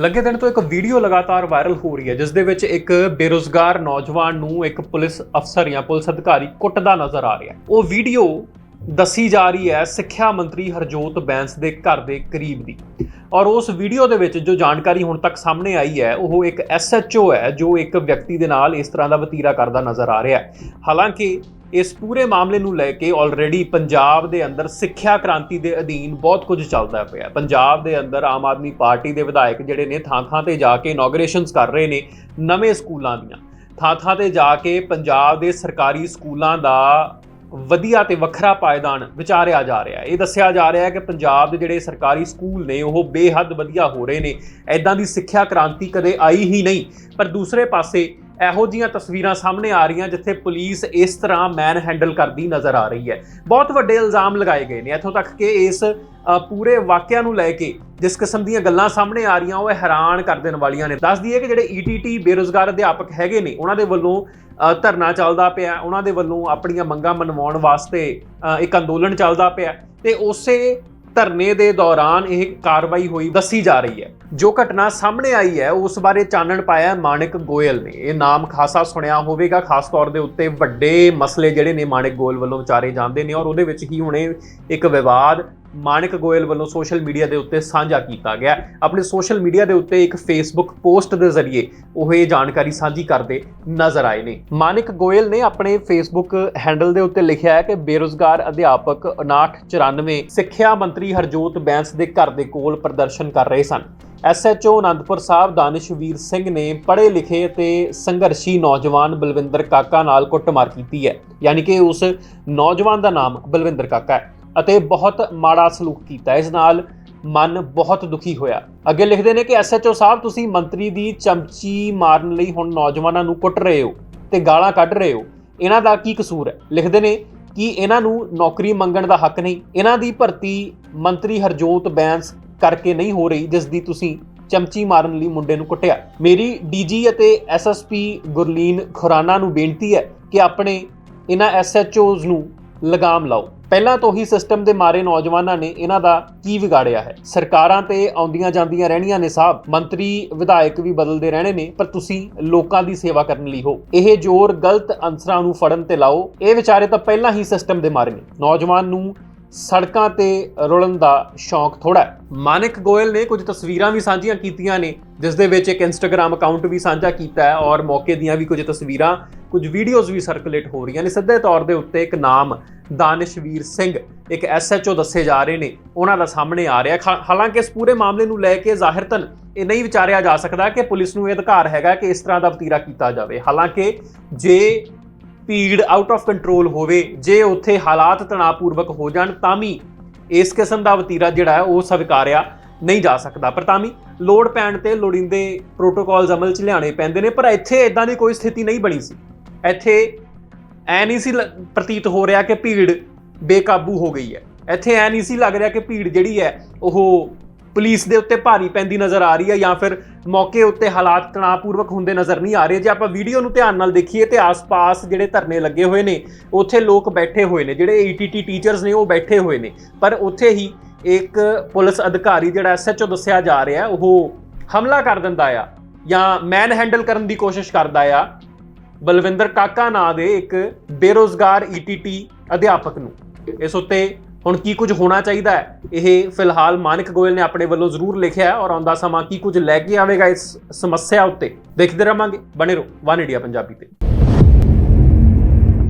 ਲੱਗੇ ਦਿਨ ਤੋਂ ਇੱਕ ਵੀਡੀਓ ਲਗਾਤਾਰ ਵਾਇਰਲ ਹੋ ਰਹੀ ਹੈ, ਜਿਸ ਦੇ ਵਿੱਚ ਇੱਕ ਬੇਰੁਜ਼ਗਾਰ ਨੌਜਵਾਨ ਨੂੰ ਇੱਕ ਪੁਲਿਸ ਅਫਸਰ ਜਾਂ ਪੁਲਿਸ ਅਧਿਕਾਰੀ ਕੁੱਟਦਾ ਨਜ਼ਰ ਆ ਰਿਹਾ ਹੈ। ਉਹ ਵੀਡੀਓ ਦੱਸੀ ਜਾ ਰਹੀ ਹੈ ਸਿੱਖਿਆ ਮੰਤਰੀ ਹਰਜੋਤ ਬੈਂਸ ਦੇ ਘਰ ਦੇ ਕਰੀਬ ਦੀ। ਔਰ ਉਸ ਵੀਡੀਓ ਦੇ ਵਿੱਚ ਜੋ ਜਾਣਕਾਰੀ ਹੁਣ ਤੱਕ ਸਾਹਮਣੇ ਆਈ ਹੈ, ਉਹ ਇੱਕ ਐਸਐਚਓ ਹੈ, ਜੋ ਇੱਕ ਵਿਅਕਤੀ ਦੇ ਨਾਲ ਇਸ ਤਰ੍ਹਾਂ ਦਾ ਵਤੀਰਾ ਕਰਦਾ ਨਜ਼ਰ ਆ ਰਿਹਾ ਹੈ। ਹਾਲਾਂਕਿ ਇਸ ਪੂਰੇ ਮਾਮਲੇ ਨੂੰ ਲੈ ਕੇ ਆਲਰੇਡੀ ਪੰਜਾਬ ਦੇ ਅੰਦਰ ਸਿੱਖਿਆ ਕ੍ਰਾਂਤੀ ਦੇ ਅਧੀਨ ਬਹੁਤ ਕੁਝ ਚੱਲਦਾ ਪਿਆ। ਪੰਜਾਬ ਦੇ ਅੰਦਰ ਆਮ ਆਦਮੀ ਪਾਰਟੀ ਦੇ ਵਿਧਾਇਕ ਜਿਹੜੇ ਨੇ ਥਾਂ-ਥਾਂ ਤੇ ਜਾ ਕੇ ਇਨੋਗਰੇਸ਼ਨਸ ਕਰ ਰਹੇ ਨੇ ਨਵੇਂ ਸਕੂਲਾਂ ਦੀਆਂ। ਥਾਂ-ਥਾਂ ਤੇ ਜਾ ਕੇ ਪੰਜਾਬ ਦੇ ਸਰਕਾਰੀ ਸਕੂਲਾਂ ਦਾ ਵਧੀਆ ਤੇ ਵੱਖਰਾ ਪਾਇਦਾਨ ਵਿਚਾਰਿਆ ਜਾ ਰਿਹਾ। ਹੈ ਇਹ ਦੱਸਿਆ ਜਾ ਰਿਹਾ ਹੈ ਕਿ ਪੰਜਾਬ ਦੇ ਜਿਹੜੇ ਸਰਕਾਰੀ ਸਕੂਲ ਨੇ, ਉਹ ਬੇਹੱਦ ਵਧੀਆ ਹੋ ਰਹੇ ਨੇ। ਐਦਾਂ ਦੀ ਸਿੱਖਿਆ ਕ੍ਰਾਂਤੀ ਕਦੇ ਆਈ ਹੀ ਨਹੀਂ। ਪਰ ਦੂਸਰੇ ਪਾਸੇ ਇਹੋ ਜੀਆਂ ਤਸਵੀਰਾਂ ਸਾਹਮਣੇ ਆ ਰਹੀਆਂ ਜਿੱਥੇ ਪੁਲਿਸ ਇਸ ਤਰ੍ਹਾਂ ਮੈਨ ਹੈਂਡਲ ਕਰਦੀ ਨਜ਼ਰ ਆ ਰਹੀ ਹੈ। ਬਹੁਤ ਵੱਡੇ ਇਲਜ਼ਾਮ ਲਗਾਏ ਗਏ ਨੇ। ਇੱਥੋਂ ਤੱਕ ਕਿ ਇਸ ਪੂਰੇ ਵਾਕਿਆ ਨੂੰ ਲੈ ਕੇ ਜਿਸ ਕਿਸਮ ਦੀਆਂ ਗੱਲਾਂ ਸਾਹਮਣੇ ਆ ਰਹੀਆਂ, ਉਹ ਹੈਰਾਨ ਕਰ ਦੇਣ ਵਾਲੀਆਂ ਨੇ। ਦੱਸ ਦਈਏ ਕਿ ਜਿਹੜੇ ਈਟੀਟੀ ਬੇਰੋਜ਼ਗਾਰ ਅਧਿਆਪਕ ਹੈਗੇ ਨੇ, ਉਹਨਾਂ ਦੇ ਵੱਲੋਂ ਧਰਨਾ ਚੱਲਦਾ ਪਿਆ। ਉਹਨਾਂ ਦੇ ਵੱਲੋਂ ਆਪਣੀਆਂ ਮੰਗਾਂ ਮਨਵਾਉਣ ਵਾਸਤੇ ਇੱਕ ਅੰਦੋਲਨ ਚੱਲਦਾ ਪਿਆ। ਤੇ ਉਸੇ ਧਰਨੇ ਦੇ ਦੌਰਾਨ ਇਹ ਕਾਰਵਾਈ ਹੋਈ, ਦੱਸੀ ਜਾ ਰਹੀ ਹੈ। ਜੋ ਘਟਨਾ ਸਾਹਮਣੇ ਆਈ ਹੈ, ਉਸ ਬਾਰੇ ਚਾਨਣ ਪਾਇਆ ਮਾਨਿਕ ਗੋਇਲ ਨੇ। ਇਹ ਨਾਮ ਖਾਸਾ ਸੁਣਿਆ ਹੋਵੇਗਾ, ਖਾਸ ਤੌਰ ਦੇ ਉੱਤੇ ਵੱਡੇ ਮਸਲੇ ਜਿਹੜੇ ਨੇ ਮਾਨਿਕ ਗੋਇਲ ਵੱਲੋਂ ਵਿਚਾਰੇ ਜਾਂਦੇ ਨੇ ਔਰ ਉਹਦੇ ਵਿੱਚ ਹੀ ਹੁਣੇ ਇੱਕ ਵਿਵਾਦ ਮਾਨਿਕ ਗੋਇਲ ਵੱਲੋਂ ਸੋਸ਼ਲ ਮੀਡੀਆ ਦੇ ਉੱਤੇ ਸਾਂਝਾ ਕੀਤਾ ਗਿਆ। ਆਪਣੇ ਸੋਸ਼ਲ ਮੀਡੀਆ ਦੇ ਉੱਤੇ ਇੱਕ ਫੇਸਬੁੱਕ ਪੋਸਟ ਦੇ ਜ਼ਰੀਏ ਉਹ ਇਹ ਜਾਣਕਾਰੀ ਸਾਂਝੀ ਕਰਦੇ ਨਜ਼ਰ ਆਏ ਨੇ। ਮਾਨਿਕ ਗੋਇਲ ਨੇ ਆਪਣੇ ਫੇਸਬੁੱਕ ਹੈਂਡਲ ਦੇ ਉੱਤੇ ਲਿਖਿਆ ਹੈ ਕਿ ਬੇਰੁਜ਼ਗਾਰ ਅਧਿਆਪਕ 5994 ਸਿੱਖਿਆ ਮੰਤਰੀ ਹਰਜੋਤ ਬੈਂਸ ਦੇ ਘਰ ਦੇ ਕੋਲ ਪ੍ਰਦਰਸ਼ਨ ਕਰ ਰਹੇ ਸਨ। ਐਸਐਚਓ ਅਨੰਦਪੁਰ ਸਾਹਿਬ ਦਾਨਿਸ਼ਵੀਰ ਸਿੰਘ ਨੇ ਪੜ੍ਹੇ ਲਿਖੇ ਅਤੇ ਸੰਘਰਸ਼ੀ ਨੌਜਵਾਨ ਬਲਵਿੰਦਰ ਕਾਕਾ ਨਾਲ ਕੁੱਟਮਾਰ ਕੀਤੀ ਹੈ। ਯਾਨੀ ਕਿ ਉਸ ਨੌਜਵਾਨ ਦਾ ਨਾਮ ਬਲਵਿੰਦਰ ਕਾਕਾ ਹੈ। ਅਤੇ ਬਹੁਤ ਮਾੜਾ ਸਲੂਕ ਕੀਤਾ। ਇਸ ਨਾਲ ਮਨ ਬਹੁਤ ਦੁਖੀ ਹੋਇਆ। ਅੱਗੇ ਲਿਖਦੇ ਨੇ ਕਿ ਐਸਐਚਓ ਸਾਹਿਬ, ਤੁਸੀਂ ਮੰਤਰੀ ਦੀ ਚਮਚੀ ਮਾਰਨ ਲਈ ਹੁਣ ਨੌਜਵਾਨਾਂ ਨੂੰ ਕੁੱਟ ਰਹੇ ਹੋ ਤੇ ਗਾਲਾਂ ਕੱਢ ਰਹੇ ਹੋ। ਇਹਨਾਂ ਦਾ ਕੀ ਕਸੂਰ ਹੈ? ਲਿਖਦੇ ਨੇ ਕਿ ਇਹਨਾਂ ਨੂੰ ਨੌਕਰੀ ਮੰਗਣ ਦਾ ਹੱਕ ਨਹੀਂ। ਇਹਨਾਂ ਦੀ ਭਰਤੀ ਮੰਤਰੀ ਹਰਜੋਤ ਬੈਂਸ ਕਰਕੇ ਨਹੀਂ ਹੋ ਰਹੀ, ਜਿਸ ਦੀ ਤੁਸੀਂ ਚਮਚੀ ਮਾਰਨ ਲਈ ਮੁੰਡੇ ਨੂੰ ਕੁੱਟਿਆ। ਮੇਰੀ ਡੀਜੀ ਅਤੇ ਐਸਐਸਪੀ ਗੁਰਲੀਨ ਖੁਰਾਨਾ ਨੂੰ ਬੇਨਤੀ ਹੈ ਕਿ ਆਪਣੇ ਇਹਨਾਂ ਐਸਐਚਓਜ਼ ਨੂੰ ਲਗਾਮ ਲਾਓ। ਪਹਿਲਾਂ ਤੋਂ ਹੀ ਸਿਸਟਮ ਦੇ ਮਾਰੇ ਨੌਜਵਾਨਾਂ ਨੇ ਇਹਨਾਂ ਦਾ ਕੀ ਵਿਗਾੜਿਆ ਹੈ? ਸਰਕਾਰਾਂ ਤੇ ਆਉਂਦੀਆਂ ਜਾਂਦੀਆਂ ਰਹਿਣੀਆਂ ਨੇ ਸਾਹਿਬ ਮੰਤਰੀ, ਵਿਧਾਇਕ ਵੀ ਬਦਲਦੇ ਰਹਿਣੇ ਨੇ, ਪਰ ਤੁਸੀਂ ਲੋਕਾਂ ਦੀ ਸੇਵਾ ਕਰਨ ਲਈ ਹੋ। ਇਹ ਜ਼ੋਰ ਗਲਤ ਅਨਸਰਾਂ ਨੂੰ ਫੜਨ ਤੇ ਲਾਓ। ਇਹ ਵਿਚਾਰੇ ਤਾਂ ਪਹਿਲਾਂ ਹੀ ਸਿਸਟਮ ਦੇ ਮਾਰੇ ਨੇ। ਨੌਜਵਾਨ ਨੂੰ ਸੜਕਾਂ ਤੇ ਰੁਲਣ ਦਾ ਸ਼ੌਂਕ ਥੋੜਾ ਹੈ। ਮਾਨਿਕ ਗੋਇਲ ਨੇ ਕੁਝ ਤਸਵੀਰਾਂ ਵੀ ਸਾਂਝੀਆਂ ਕੀਤੀਆਂ ਨੇ, ਜਿਸ ਦੇ ਵਿੱਚ ਇੱਕ ਇੰਸਟਾਗ੍ਰam ਅਕਾਊਂਟ ਵੀ ਸਾਂਝਾ ਕੀਤਾ ਹੈ ਔਰ ਮੌਕੇ ਦੀਆਂ ਵੀ ਕੁਝ ਤਸਵੀਰਾਂ, ਕੁਝ ਵੀਡੀਓਜ਼ ਵੀ ਸਰਕੂਲੇਟ ਹੋ ਰਹੀਆਂ ਨੇ। ਸਿੱਧੇ ਤੌਰ ਦੇ ਉੱਤੇ ਇੱਕ ਨਾਮ ਦਾਨਿਸ਼ਵੀਰ ਸਿੰਘ, ਇੱਕ ਐਸਐਚਓ ਦੱਸੇ ਜਾ ਰਹੇ ਨੇ, ਉਹਨਾਂ ਦਾ ਸਾਹਮਣੇ ਆ ਰਿਹਾ ਖਾ- ਹਾਲਾਂਕਿ ਇਸ ਪੂਰੇ ਮਾਮਲੇ ਨੂੰ ਲੈ ਕੇ ਜ਼ਾਹਿਰਤਨ ਇਹ ਨਹੀਂ ਵਿਚਾਰਿਆ ਜਾ ਸਕਦਾ ਕਿ ਪੁਲਿਸ ਨੂੰ ਇਹ ਅਧਿਕਾਰ ਹੈਗਾ ਕਿ ਇਸ ਤਰ੍ਹਾਂ ਦਾ ਵਤੀਰਾ ਕੀਤਾ ਜਾਵੇ। ਹਾਲਾਂਕਿ ਜੇ ਭੀੜ ਆਊਟ ਆਫ ਕੰਟਰੋਲ ਹੋਵੇ, ਜੇ ਉੱਥੇ ਹਾਲਾਤ ਤਣਾਅਪੂਰਵਕ ਹੋ ਜਾਣ, ਤਾਂ ਵੀ ਇਸ ਕਿਸਮ ਦਾ ਵਤੀਰਾ ਜਿਹੜਾ ਹੈ ਉਹ ਸਵੀਕਾਰਿਆ ਨਹੀਂ ਜਾ ਸਕਦਾ। ਪਰ ਤਾਂ ਵੀ ਲੋੜ ਪੈਣ ਤੇ ਲੋੜੀਂਦੇ ਪ੍ਰੋਟੋਕਾਲਸ ਅਮਲ 'ਚ ਲਿਆਣੇ ਪੈਂਦੇ ਨੇ, ਪਰ ਇੱਥੇ ਇਦਾਂ ਦੀ ਕੋਈ ਸਥਿਤੀ ਨਹੀਂ ਬਣੀ ਸੀ। ਇੱਥੇ ਐ ਨਹੀਂ ਸੀ ਲ- ਪ੍ਰਤੀਤ ਹੋ ਰਿਹਾ ਕਿ ਭੀੜ ਬੇਕਾਬੂ ਹੋ ਗਈ ਹੈ। ਇੱਥੇ ਐ ਨਹੀਂ ਸੀ ਲੱਗ ਰਿਹਾ ਕਿ ਭੀੜ ਜਿਹੜੀ ਹੈ, ਉਹ ਪੁਲਿਸ ਦੇ ਉੱਤੇ ਭਾਰੀ ਪੈਂਦੀ ਨਜ਼ਰ ਆ ਰਹੀ ਹੈ ਜਾਂ ਫਿਰ ਮੌਕੇ ਉੱਤੇ ਹਾਲਾਤ ਤਣਾਅਪੂਰਵਕ ਹੁੰਦੇ ਨਜ਼ਰ ਨਹੀਂ ਆ ਰਹੇ। ਜੇ ਆਪਾਂ ਵੀਡੀਓ ਨੂੰ ਧਿਆਨ ਨਾਲ ਦੇਖੀਏ ਤੇ ਆਸ-ਪਾਸ ਜਿਹੜੇ ਧਰਨੇ ਲੱਗੇ ਹੋਏ ਨੇ, ਉੱਥੇ ਲੋਕ ਬੈਠੇ ਹੋਏ ਨੇ, ਜਿਹੜੇ ਈਟੀਟੀ ਟੀਚਰਸ ਨੇ ਉਹ ਬੈਠੇ ਹੋਏ ਨੇ। ਪਰ ਉੱਥੇ ਹੀ ਇੱਕ ਪੁਲਿਸ ਅਧਿਕਾਰੀ ਜਿਹੜਾ ਐਸਐਚਓ ਦੱਸਿਆ ਜਾ ਰਿਹਾ, ਉਹ ਹਮਲਾ ਕਰ ਦਿੰਦਾ ਆ ਜਾਂ ਮੈਨ ਹੈਂਡਲ ਕਰਨ ਦੀ ਕੋਸ਼ਿਸ਼ ਕਰਦਾ ਆ। ਬਲਵਿੰਦਰ ਕਾਕਾ ਨਾਂ ਦੇ ਇੱਕ ਬੇਰੋਜ਼ਗਾਰ ਈਟੀਟੀ ਅਧਿਆਪਕ ਨੂੰ। ਇਸ ਉੱਤੇ ਹੁਣ ਕੀ ਕੁਝ ਹੋਣਾ ਚਾਹੀਦਾ ਹੈ? ਇਹ ਫਿਲਹਾਲ ਮਾਨਿਕ ਗੋਇਲ ਨੇ ਆਪਣੇ ਵੱਲੋਂ ਜ਼ਰੂਰ ਲਿਖਿਆ ਹੈ ਔਰ ਆਉਂਦਾ ਸਮਾਂ ਕੀ ਕੁਝ ਲੈ ਕੇ ਆਵੇਗਾ ਇਸ ਸਮੱਸਿਆ ਉੱਤੇ। ਦੇਖਦੇ ਰਹਾਂਗੇ। ਬਣੇ ਰਹੋ ਵਨ ਇੰਡੀਆ ਪੰਜਾਬੀ ਤੇ।